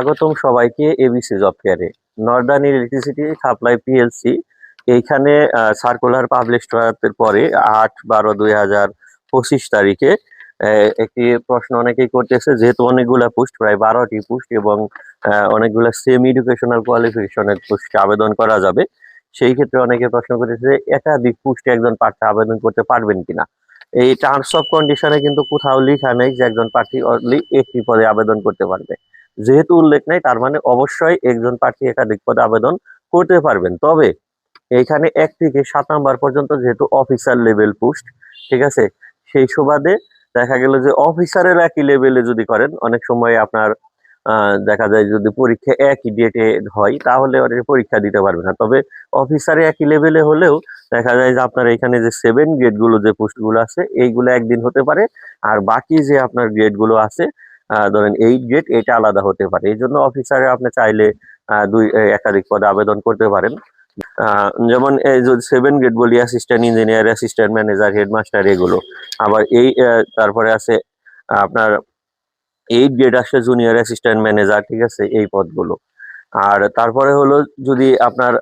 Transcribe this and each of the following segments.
স্বাগতম সবাইকে ABC job কেয়ারে নর্দার্ন ইলেকট্রিসিটি সাপ্লাই পিএলসি এইখানে সার্কুলার পাবলিশ করার পরে আট বারো দুই হাজার পঁচিশ তারিখে একটি প্রশ্ন অনেকেই করতেছে, যেহেতু অনেকগুলা পোস্ট প্রায় বারোটি পোস্ট এবং অনেকগুলা সেমি এডুকেশনাল কোয়ালিফিকেশনের পোস্টে আবেদন করা যাবে। সেই ক্ষেত্রে অনেকে প্রশ্ন করেছে, একাধিক পোস্টে একজন প্রার্থী আবেদন করতে পারবেন কিনা? এই টার্মস অফ কন্ডিশনে কিন্তু কোথাও লিখা নেই যে একজন প্রার্থী একটি পদে আবেদন করতে পারবে। যেহেতু উল্লেখ নেই, তার মানে অবশ্যই একজন প্রার্থী একাধিক পদে আবেদন করতে পারবেন। তবে এইখানে এক থেকে সাত নাম্বার পর্যন্ত যেহেতু অফিসার লেভেল পোস্ট ঠিক আছে? সেই সুবাদে দেখা গেল যে অফিসারের একই লেভেলে যদি করেন, অনেক সময় আপনার দেখা যায় যদি পরীক্ষা একই ডেটে হয়, তাহলে অনেকে পরীক্ষা দিতে পারবে না। তবে অফিসারে একই লেভেলে হলেও দেখা যায় যে আপনার এখানে যে সেভেন গ্রেডগুলো যে পোস্টগুলো আছে, এইগুলো একদিন হতে পারে। আর বাকি যে আপনার গ্রেডগুলো আছে ধরেন এইট গ্রেড এটা আলাদা হতে পারে। এই জন্য অফিসারে আপনি চাইলে দুই একাধিক পদে আবেদন করতে পারেন। যেমন যদি সেভেন গ্রেড বলি assistant engineer assistant manager headmaster এগুলো। আবার এই তারপরে আছে, আপনার এইট গ্রেড আসে জুনিয়র অ্যাসিস্ট্যান্ট ম্যানেজার ঠিক আছে, এই পদগুলো। আর তারপরে হলো যদি আপনার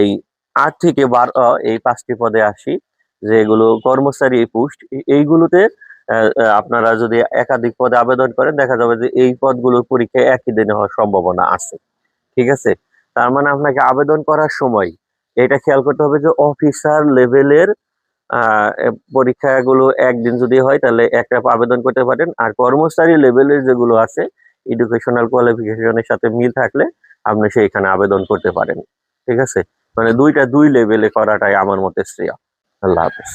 এই আট থেকে বারো, এই পাঁচটি পদে আসি যেগুলো কর্মচারী পোস্ট এইগুলোতে আপনারা যদি একাধিক পদে আবেদন করেন, দেখা যাবে যে এই পদগুলোর পরীক্ষা একই দিনে হওয়ার সম্ভাবনা আছে। ঠিক আছে? তার মানে আপনাকে আবেদন করার সময় এটা খেয়াল করতে হবে যে অফিসার লেভেলের পরীক্ষাগুলো একদিন যদি হয়, তাহলে একটা আবেদন করতে পারেন। আর কর্মচারী লেভেলের যেগুলো আছে এডুকেশনাল কোয়ালিফিকেশনের সাথে মিল থাকলে আপনি সেইখানে আবেদন করতে পারেন। ঠিক আছে? মানে দুইটা দুই লেভেলে করাটাই আমার মতে শ্রেয়। আল্লাহ হাফেজ।